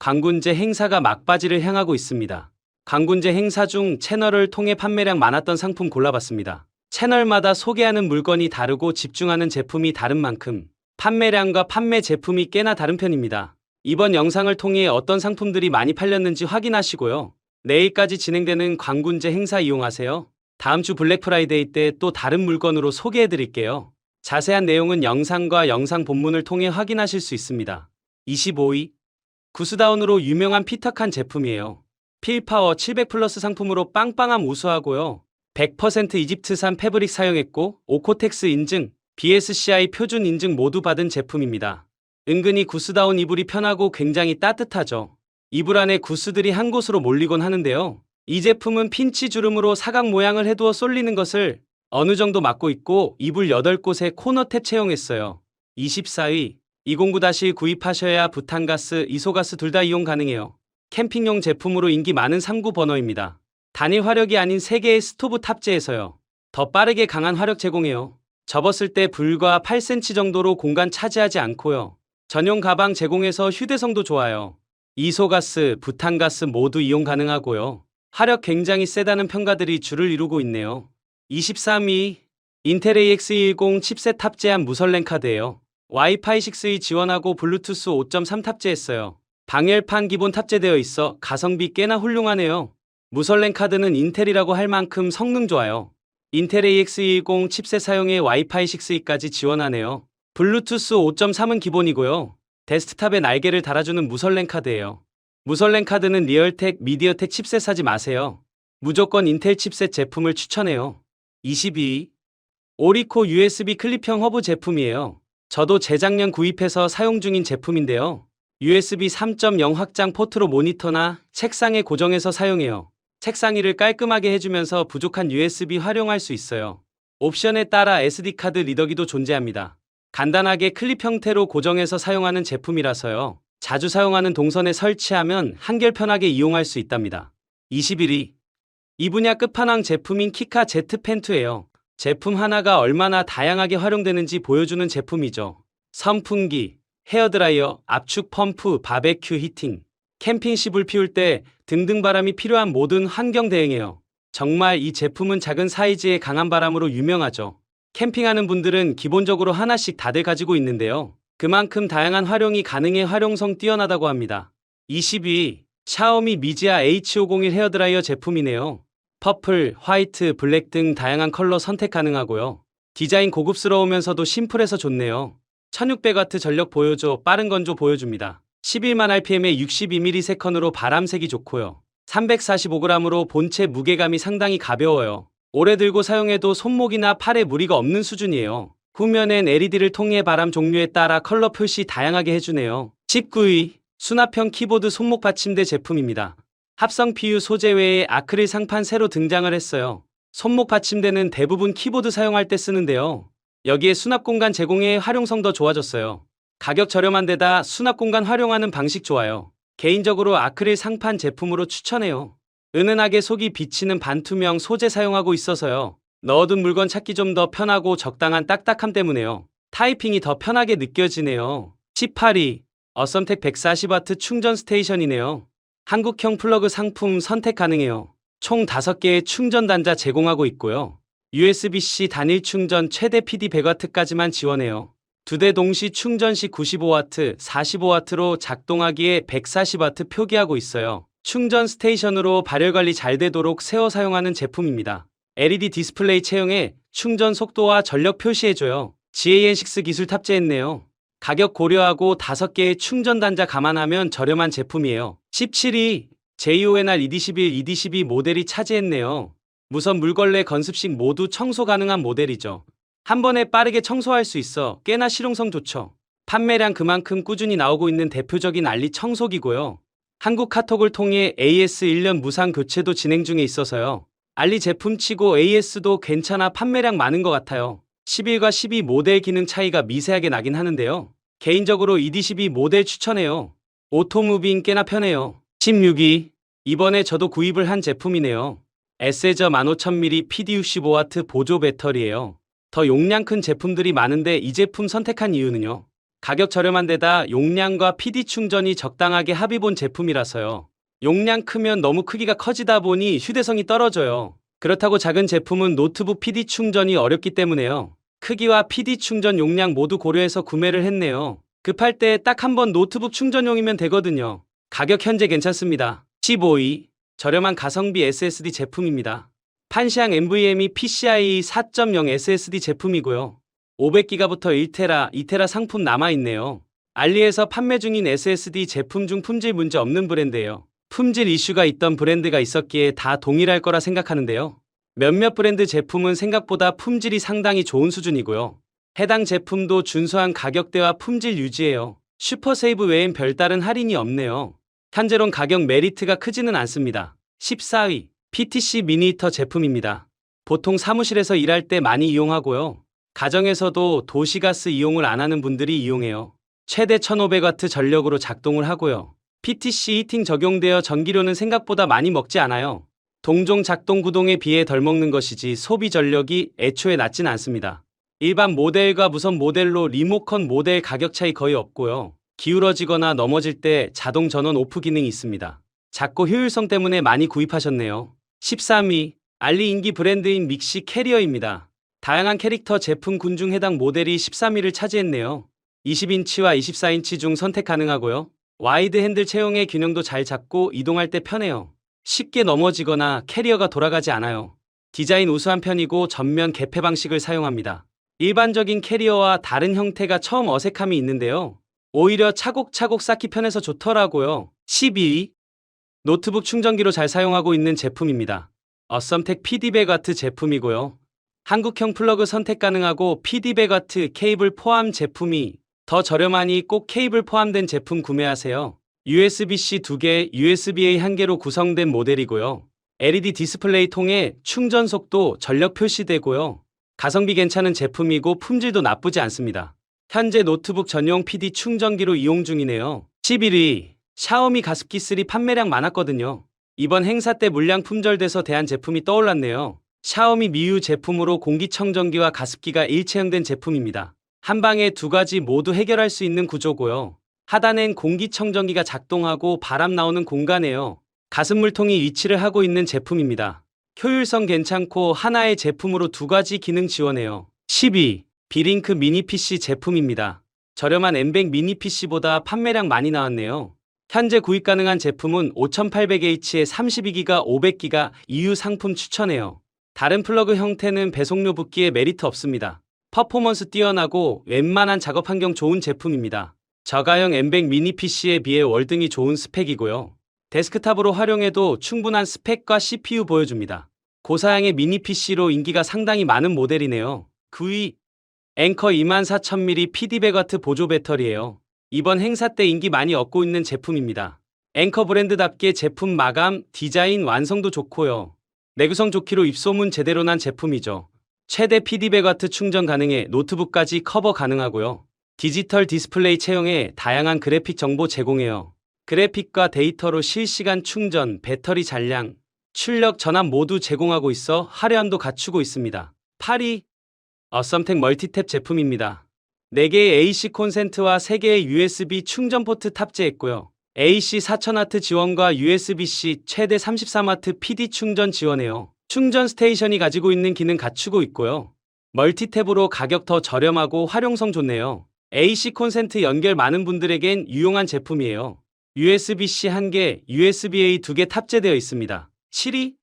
광군제 행사가 막바지를 향하고 있습니다. 광군제 행사 중 채널을 통해 판매량 많았던 상품 골라봤습니다. 채널마다 소개하는 물건이 다르고 집중하는 제품이 다른 만큼 판매량과 판매 제품이 꽤나 다른 편입니다. 이번 영상을 통해 어떤 상품들이 많이 팔렸는지 확인하시고요. 내일까지 진행되는 광군제 행사 이용하세요. 다음 주 블랙 프라이데이 때 또 다른 물건으로 소개해 드릴게요. 자세한 내용은 영상과 영상 본문을 통해 확인하실 수 있습니다. 25위 구스다운으로 유명한 피터칸 제품이에요. 필파워 700 플러스 상품으로 빵빵함 우수하고요. 100% 이집트산 패브릭 사용했고 오코텍스 인증, BSCI 표준 인증 모두 받은 제품입니다. 은근히 구스다운 이불이 편하고 굉장히 따뜻하죠. 이불 안에 구스들이 한 곳으로 몰리곤 하는데요. 이 제품은 핀치 주름으로 사각 모양을 해두어 쏠리는 것을 어느 정도 막고 있고 이불 8곳에 코너 탭 채용했어요. 24위 209 구입하셔야 부탄가스, 이소가스 둘 다 이용 가능해요. 캠핑용 제품으로 인기 많은 3구 버너입니다. 단일 화력이 아닌 3개의 스토브 탑재해서요. 더 빠르게 강한 화력 제공해요. 접었을 때 불과 8cm 정도로 공간 차지하지 않고요. 전용 가방 제공해서 휴대성도 좋아요. 이소가스, 부탄가스 모두 이용 가능하고요. 화력 굉장히 세다는 평가들이 줄을 이루고 있네요. 23위 인텔 AX10 칩셋 탑재한 무설랭 카드예요. 와이파이 6E 지원하고 블루투스 5.3 탑재했어요. 방열판 기본 탑재되어 있어 가성비 꽤나 훌륭하네요. 무설랭 카드는 인텔이라고 할 만큼 성능 좋아요. 인텔 AX10 칩셋 사용에 와이파이 6E까지 지원하네요. 블루투스 5.3은 기본이고요. 데스크탑에 날개를 달아주는 무설랭 카드예요. 무설랭 카드는 리얼텍, 미디어텍 칩셋 사지 마세요. 무조건 인텔 칩셋 제품을 추천해요. 22. 오리코 USB 클립형 허브 제품이에요. 저도 재작년 구입해서 사용 중인 제품인데요. USB 3.0 확장 포트로 모니터나 책상에 고정해서 사용해요. 책상 위를 깔끔하게 해주면서 부족한 USB 활용할 수 있어요. 옵션에 따라 SD카드 리더기도 존재합니다. 간단하게 클립 형태로 고정해서 사용하는 제품이라서요. 자주 사용하는 동선에 설치하면 한결 편하게 이용할 수 있답니다. 21위. 이 분야 끝판왕 제품인 키카 Z 펜트예요. 제품 하나가 얼마나 다양하게 활용되는지 보여주는 제품이죠. 선풍기, 헤어드라이어, 압축 펌프, 바베큐 히팅, 캠핑 시불 피울 때 등등 바람이 필요한 모든 환경 대응해요. 정말 이 제품은 작은 사이즈의 강한 바람으로 유명하죠. 캠핑하는 분들은 기본적으로 하나씩 다들 가지고 있는데요. 그만큼 다양한 활용이 가능해 활용성 뛰어나다고 합니다. 22. 샤오미 미지아 H501 헤어드라이어 제품이네요. 퍼플, 화이트, 블랙 등 다양한 컬러 선택 가능하고요. 디자인 고급스러우면서도 심플해서 좋네요. 1600W 전력 보여줘 빠른 건조 보여줍니다. 11만 RPM에 62ms/s으로 바람색이 좋고요. 345g으로 본체 무게감이 상당히 가벼워요. 오래 들고 사용해도 손목이나 팔에 무리가 없는 수준이에요. 후면엔 LED를 통해 바람 종류에 따라 컬러 표시 다양하게 해주네요. 19위 수납형 키보드 손목 받침대 제품입니다. 합성 PU 소재 외에 아크릴 상판 새로 등장을 했어요. 손목 받침대는 대부분 키보드 사용할 때 쓰는데요. 여기에 수납 공간 제공에 활용성 더 좋아졌어요. 가격 저렴한 데다 수납 공간 활용하는 방식 좋아요. 개인적으로 아크릴 상판 제품으로 추천해요. 은은하게 속이 비치는 반투명 소재 사용하고 있어서요. 넣어둔 물건 찾기 좀 더 편하고 적당한 딱딱함 때문에요. 타이핑이 더 편하게 느껴지네요. 18위 어썸텍 140W 충전 스테이션이네요. 한국형 플러그 상품 선택 가능해요. 총 5개의 충전 단자 제공하고 있고요. USB-C 단일 충전 최대 PD 100W까지만 지원해요. 두 대 동시 충전 시 95W, 45W로 작동하기에 140W 표기하고 있어요. 충전 스테이션으로 발열 관리 잘 되도록 세워 사용하는 제품입니다. LED 디스플레이 채용에 충전 속도와 전력 표시해줘요. GAN6 기술 탑재했네요. 가격 고려하고 5개의 충전 단자 감안하면 저렴한 제품이에요. 17위 JONR ED11, ED12 모델이 차지했네요. 무선 물걸레 건습식 모두 청소 가능한 모델이죠. 한 번에 빠르게 청소할 수 있어 꽤나 실용성 좋죠. 판매량 그만큼 꾸준히 나오고 있는 대표적인 알리 청소기고요. 한국 카톡을 통해 AS 1년 무상 교체도 진행 중에 있어서요. 알리 제품치고 AS도 괜찮아 판매량 많은 것 같아요. 11과 12 모델 기능 차이가 미세하게 나긴 하는데요. 개인적으로 ED12 모델 추천해요. 오토무빙 꽤나 편해요. 16위 이번에 저도 구입을 한 제품이네요. 에세저 15000mAh PD65W 보조 배터리예요. 더 용량 큰 제품들이 많은데 이 제품 선택한 이유는요. 가격 저렴한 데다 용량과 PD 충전이 적당하게 합의 본 제품이라서요. 용량 크면 너무 크기가 커지다 보니 휴대성이 떨어져요. 그렇다고 작은 제품은 노트북 PD 충전이 어렵기 때문에요. 크기와 PD 충전 용량 모두 고려해서 구매를 했네요. 급할 때 딱 한 번 노트북 충전용이면 되거든요. 가격 현재 괜찮습니다. 15위 저렴한 가성비 SSD 제품입니다. 판시앙 NVMe PCIe 4.0 SSD 제품이고요. 500기가부터 1테라, 2테라 상품 남아있네요. 알리에서 판매 중인 SSD 제품 중 품질 문제 없는 브랜드예요. 품질 이슈가 있던 브랜드가 있었기에 다 동일할 거라 생각하는데요. 몇몇 브랜드 제품은 생각보다 품질이 상당히 좋은 수준이고요. 해당 제품도 준수한 가격대와 품질 유지예요. 슈퍼세이브 외엔 별다른 할인이 없네요. 현재론 가격 메리트가 크지는 않습니다. 14위 PTC 미니히터 제품입니다. 보통 사무실에서 일할 때 많이 이용하고요. 가정에서도 도시가스 이용을 안 하는 분들이 이용해요. 최대 1500W 전력으로 작동을 하고요. PTC 히팅 적용되어 전기료는 생각보다 많이 먹지 않아요. 동종 작동 구동에 비해 덜 먹는 것이지 소비 전력이 애초에 낮진 않습니다. 일반 모델과 무선 모델로 리모컨 모델 가격 차이 거의 없고요. 기울어지거나 넘어질 때 자동 전원 오프 기능이 있습니다. 작고 효율성 때문에 많이 구입하셨네요. 13위 알리 인기 브랜드인 믹시 캐리어입니다. 다양한 캐릭터 제품 군 중 해당 모델이 13위를 차지했네요. 20인치와 24인치 중 선택 가능하고요. 와이드 핸들 채용의 균형도 잘 잡고 이동할 때 편해요. 쉽게 넘어지거나 캐리어가 돌아가지 않아요. 디자인 우수한 편이고 전면 개폐 방식을 사용합니다. 일반적인 캐리어와 다른 형태가 처음 어색함이 있는데요. 오히려 차곡차곡 쌓기 편해서 좋더라고요. 12위 노트북 충전기로 잘 사용하고 있는 제품입니다. 어썸텍 PD백아트 제품이고요. 한국형 플러그 선택 가능하고 PD백아트 케이블 포함 제품이 더 저렴하니 꼭 케이블 포함된 제품 구매하세요. USB-C 2개, USB-A 1개로 구성된 모델이고요. LED 디스플레이 통해 충전 속도, 전력 표시되고요. 가성비 괜찮은 제품이고 품질도 나쁘지 않습니다. 현재 노트북 전용 PD 충전기로 이용 중이네요. 11위 샤오미 가습기 3 판매량 많았거든요. 이번 행사 때 물량 품절돼서 대한 제품이 떠올랐네요. 샤오미 미유 제품으로 공기청정기와 가습기가 일체형된 제품입니다. 한 방에 두 가지 모두 해결할 수 있는 구조고요. 하단엔 공기청정기가 작동하고 바람 나오는 공간에요. 가습물통이 위치를 하고 있는 제품입니다. 효율성 괜찮고 하나의 제품으로 두 가지 기능 지원해요. 12. 비링크 미니 PC 제품입니다. 저렴한 엠뱅 미니 PC보다 판매량 많이 나왔네요. 현재 구입 가능한 제품은 5800H에 32기가 500기가 EU 상품 추천해요. 다른 플러그 형태는 배송료 붓기에 메리트 없습니다. 퍼포먼스 뛰어나고 웬만한 작업 환경 좋은 제품입니다. 저가형 엠뱅 미니 PC에 비해 월등히 좋은 스펙이고요. 데스크탑으로 활용해도 충분한 스펙과 CPU 보여줍니다. 고사양의 미니 PC로 인기가 상당히 많은 모델이네요. 9위 앵커 24000mAh PD백와트 보조 배터리예요. 이번 행사 때 인기 많이 얻고 있는 제품입니다. 앵커 브랜드답게 제품 마감, 디자인 완성도 좋고요. 내구성 좋기로 입소문 제대로 난 제품이죠. 최대 PD백와트 충전 가능해 노트북까지 커버 가능하고요. 디지털 디스플레이 채용에 다양한 그래픽 정보 제공해요. 그래픽과 데이터로 실시간 충전, 배터리 잔량, 출력 전압 모두 제공하고 있어 화려함도 갖추고 있습니다. 8위 어썸텍 멀티탭 제품입니다. 4개의 AC 콘센트와 3개의 USB 충전 포트 탑재했고요. AC 4000W 지원과 USB-C 최대 33W PD 충전 지원해요. 충전 스테이션이 가지고 있는 기능 갖추고 있고요. 멀티탭으로 가격 더 저렴하고 활용성 좋네요. AC 콘센트 연결 많은 분들에겐 유용한 제품이에요. USB-C 1개, USB-A 2개 탑재되어 있습니다. 7위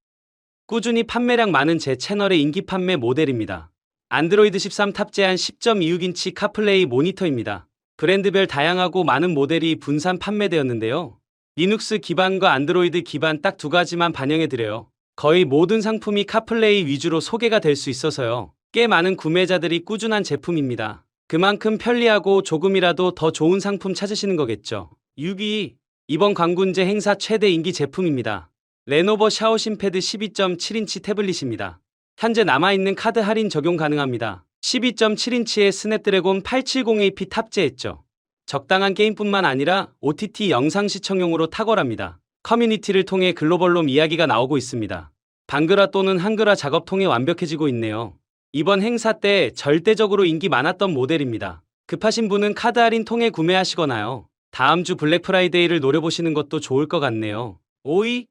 꾸준히 판매량 많은 제 채널의 인기 판매 모델입니다. 안드로이드 13 탑재한 10.26인치 카플레이 모니터입니다. 브랜드별 다양하고 많은 모델이 분산 판매되었는데요. 리눅스 기반과 안드로이드 기반 딱 두 가지만 반영해드려요. 거의 모든 상품이 카플레이 위주로 소개가 될 수 있어서요. 꽤 많은 구매자들이 꾸준한 제품입니다. 그만큼 편리하고 조금이라도 더 좋은 상품 찾으시는 거겠죠. 6위 이번 광군제 행사 최대 인기 제품입니다. 레노버 샤오신패드 12.7인치 태블릿입니다. 현재 남아있는 카드 할인 적용 가능합니다. 12.7인치의 스냅드래곤 870AP 탑재했죠. 적당한 게임뿐만 아니라 OTT 영상 시청용으로 탁월합니다. 커뮤니티를 통해 글로벌롬 이야기가 나오고 있습니다. 방글화 또는 한글화 작업 통해 완벽해지고 있네요. 이번 행사 때 절대적으로 인기 많았던 모델입니다. 급하신 분은 카드 할인 통해 구매하시거나요. 다음 주 블랙 프라이데이를 노려보시는 것도 좋을 것 같네요. 5위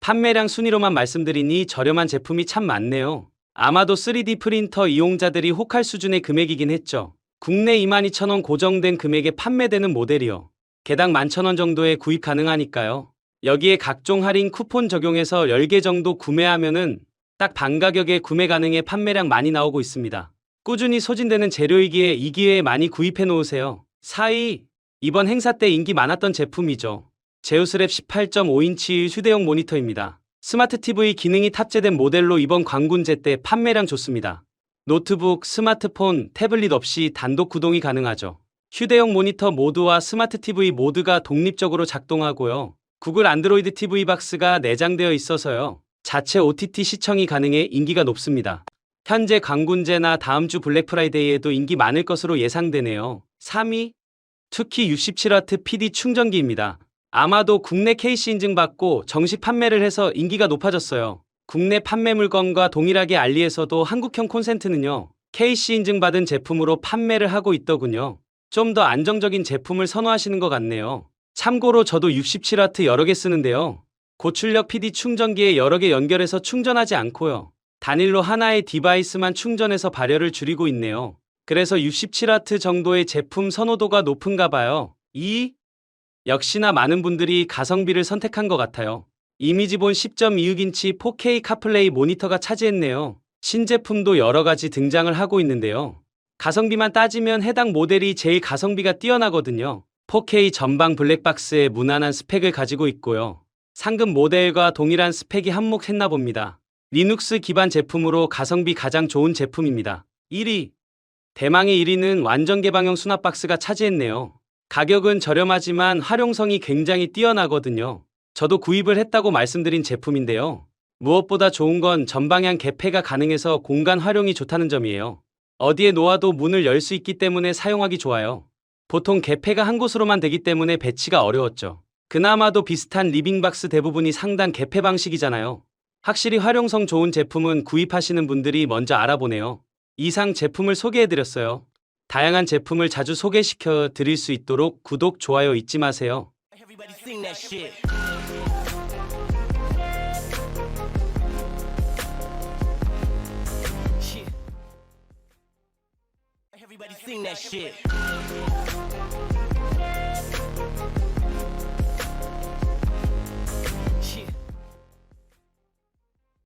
판매량 순위로만 말씀드리니 저렴한 제품이 참 많네요. 아마도 3D 프린터 이용자들이 혹할 수준의 금액이긴 했죠. 국내 22,000원 고정된 금액에 판매되는 모델이요. 개당 11,000원 정도에 구입 가능하니까요. 여기에 각종 할인 쿠폰 적용해서 10개 정도 구매하면은 딱 반 가격에 구매 가능해 판매량 많이 나오고 있습니다. 꾸준히 소진되는 재료이기에 이 기회에 많이 구입해 놓으세요. 4위 이번 행사 때 인기 많았던 제품이죠. 제우스랩 18.5인치 휴대용 모니터입니다. 스마트 TV 기능이 탑재된 모델로 이번 광군제 때 판매량 좋습니다. 노트북, 스마트폰, 태블릿 없이 단독 구동이 가능하죠. 휴대용 모니터 모드와 스마트 TV 모드가 독립적으로 작동하고요. 구글 안드로이드 TV 박스가 내장되어 있어서요. 자체 OTT 시청이 가능해 인기가 높습니다. 현재 광군제나 다음 주 블랙 프라이데이에도 인기 많을 것으로 예상되네요. 3위 투키 67W PD 충전기입니다. 아마도 국내 KC 인증받고 정식 판매를 해서 인기가 높아졌어요. 국내 판매 물건과 동일하게 알리에서도 한국형 콘센트는요. KC 인증받은 제품으로 판매를 하고 있더군요. 좀 더 안정적인 제품을 선호하시는 것 같네요. 참고로 저도 67W 여러 개 쓰는데요. 고출력 PD 충전기에 여러 개 연결해서 충전하지 않고요. 단일로 하나의 디바이스만 충전해서 발열을 줄이고 있네요. 그래서 67W 정도의 제품 선호도가 높은가 봐요. 2. 역시나 많은 분들이 가성비를 선택한 것 같아요. 이미지본 10.26인치 4K 카플레이 모니터가 차지했네요. 신제품도 여러 가지 등장을 하고 있는데요. 가성비만 따지면 해당 모델이 제일 가성비가 뛰어나거든요. 4K 전방 블랙박스에 무난한 스펙을 가지고 있고요. 상급 모델과 동일한 스펙이 한몫했나 봅니다. 리눅스 기반 제품으로 가성비 가장 좋은 제품입니다. 1위. 대망의 1위는 완전 개방형 수납 박스가 차지했네요. 가격은 저렴하지만 활용성이 굉장히 뛰어나거든요. 저도 구입을 했다고 말씀드린 제품인데요. 무엇보다 좋은 건 전방향 개폐가 가능해서 공간 활용이 좋다는 점이에요. 어디에 놓아도 문을 열 수 있기 때문에 사용하기 좋아요. 보통 개폐가 한 곳으로만 되기 때문에 배치가 어려웠죠. 그나마도 비슷한 리빙박스 대부분이 상단 개폐 방식이잖아요. 확실히 활용성 좋은 제품은 구입하시는 분들이 먼저 알아보네요. 이상 제품을 소개해드렸어요. 다양한 제품을 자주 소개시켜 드릴 수 있도록 구독, 좋아요 잊지 마세요. Everybody sing that shit.